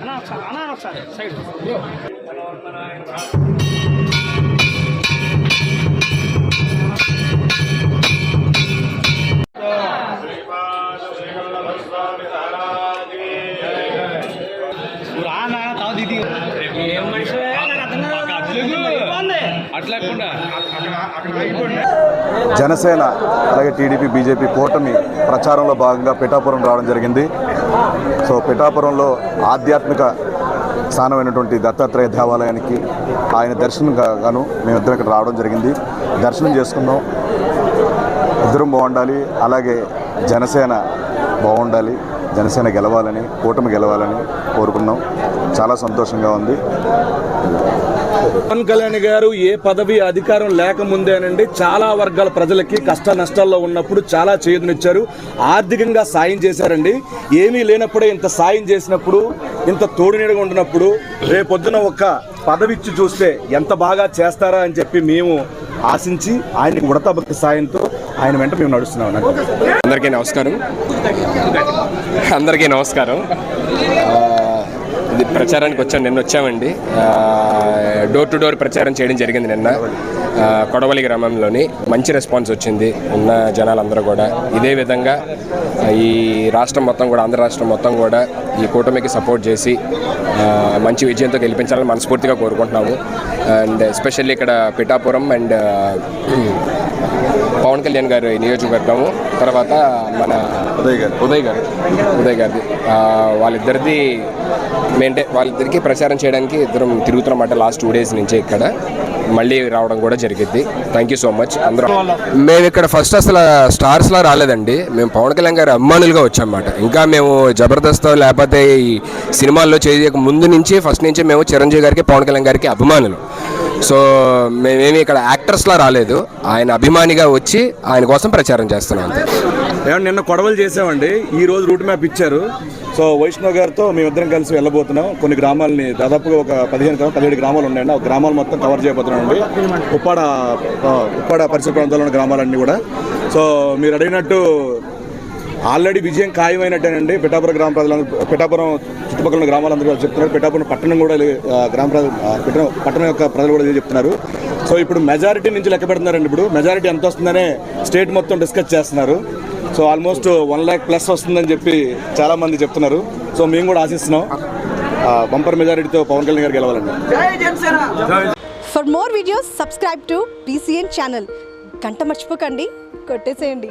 하나 하나로 사이드. ஒரு ஆனா தான் திதி ஏன் மனுஷன் జనసేన అలాగే టీడీపీ బీజేపీ కూటమి ప్రచారంలో భాగంగా పిఠాపురం రావడం జరిగింది. సో పిఠాపురంలో ఆధ్యాత్మిక స్థానమైనటువంటి దత్తాత్రేయ దేవాలయానికి ఆయన దర్శనం గాను మేమిద్దరం ఇక్కడ రావడం జరిగింది. దర్శనం చేసుకున్నాం. ఇద్దరం బాగుండాలి. అలాగే జనసేన బాగుండాలి. జనసేన గెలవాలని కూటమి గెలవాలని కోరుకున్నాం. చాలా సంతోషంగా ఉంది. పవన్ కళ్యాణ్ గారు ఏ పదవి అధికారం లేకముందేనండి చాలా వర్గాల ప్రజలకి కష్ట నష్టాల్లో ఉన్నప్పుడు చాలా చేదునిచ్చారు. ఆర్థికంగా సాయం చేశారండి. ఏమీ లేనప్పుడే ఇంత సాయం చేసినప్పుడు ఇంత తోడునీడగా ఉండినప్పుడు రేపొద్దున ఒక్క పదవి ఇచ్చి చూస్తే ఎంత బాగా చేస్తారా అని చెప్పి మేము ఆశించి ఆయనకి ఉడతభక్తి సాయంతో ఆయన వెంట మేము నడుస్తున్నాం అందరికీ నమస్కారం. అందరికీ నమస్కారం. ఆ, ఇది ప్రచారానికి వచ్చాను నిన్న వచ్చామండి. డోర్ టు డోర్ ప్రచారం చేయడం జరిగింది నిన్న. కొడవలి గ్రామంలోని మంచి రెస్పాన్స్ వచ్చింది ఉన్న జనాలందరూ కూడా. ఇదే విధంగా ఈ రాష్ట్రం మొత్తం కూడా ఆంధ్ర రాష్ట్రం మొత్తం కూడా ఈ కూటమికి సపోర్ట్ చేసి ఆ, మంచి విజయంతో గెలిపించాలని మనస్ఫూర్తిగా కోరుకుంటున్నాము. అండ్ ఎస్పెషల్లీ ఇక్కడ పిఠాపురం అండ్ పవన్ కళ్యాణ్ గారి నియోజకవర్గము తర్వాత మన ఉదయ్ గారు. ఉదయ్ గారు. ఉదయ్ గారిది. వాళ్ళిద్దరిది మెయింటైన్ వాళ్ళిద్దరికి ప్రచారం చేయడానికి ఇద్దరం తిరుగుతున్నమాట లాస్ట్ టూ డేస్ నుంచి ఇక్కడ. మళ్ళీ రావడం కూడా జరిగింది. థ్యాంక్ యూ సో మచ్ అందరం మేము ఇక్కడ ఫస్ట్ అసలు స్టార్స్లా రాలేదండి. మేము పవన్ కళ్యాణ్ గారి అభిమానులుగా వచ్చామన్నమాట ఇంకా మేము జబర్దస్త్ లేకపోతే ఈ సినిమాల్లో చేయక ముందు నుంచి ఫస్ట్ నుంచి మేము చిరంజీవి గారికి పవన్ కళ్యాణ్ గారికి అభిమానులు. సో మేమేమి ఇక్కడ యాక్టర్స్లా రాలేదు. ఆయన అభిమానిగా వచ్చి ఆయన కోసం ప్రచారం చేస్తున్నాం అంతే. ఏమంటే నిన్న కొడవలు చేసామండి. ఈ రోజు రూట్ మ్యాప్ ఇచ్చారు. సో వైష్ణవ్ గారితో మేమిద్దరం కలిసి వెళ్ళబోతున్నాం. కొన్ని గ్రామాలని దాదాపుగా ఒక పదిహేను గ్రామాలు పదిహేడు గ్రామాలు ఉన్నాయండి. ఆ గ్రామాలు మొత్తం కవర్ చేయబోతున్నామండి. ఉప్పాడ ఉప్పాడ పరిసర ప్రాంతాల్లో ఉన్న గ్రామాలన్నీ కూడా. సో మీరు అడిగినట్టు ఆల్రెడీ విజయం ఖాయమైనట్టేనండి. పిఠాపురం గ్రామ ప్రజలందరూ పిఠాపురం చుట్టుపక్కల గ్రామాలందరూ కూడా చెప్తున్నారు. పిఠాపురం పట్టణం కూడా గ్రామ ప్రజలు పట్టణం యొక్క ప్రజలు కూడా చెప్తున్నారు. సో ఇప్పుడు మెజారిటీ నుంచి లెక్క పెడుతున్నారండి ఇప్పుడు. మెజారిటీ ఎంత వస్తుందనే స్టేట్ మొత్తం డిస్కస్ చేస్తున్నారు. So almost one lakh plus వస్తుందని చెప్పి చాలామంది చెప్తున్నారు. సో మేము కూడా ఆశిస్తున్నాం. బంపర్ మెజారిటీతో Pawan Kalyan garu గెలవాలండి. For more videos subscribe to PCN channel గంట మర్చిపోకండి. కొట్టేసేయండి.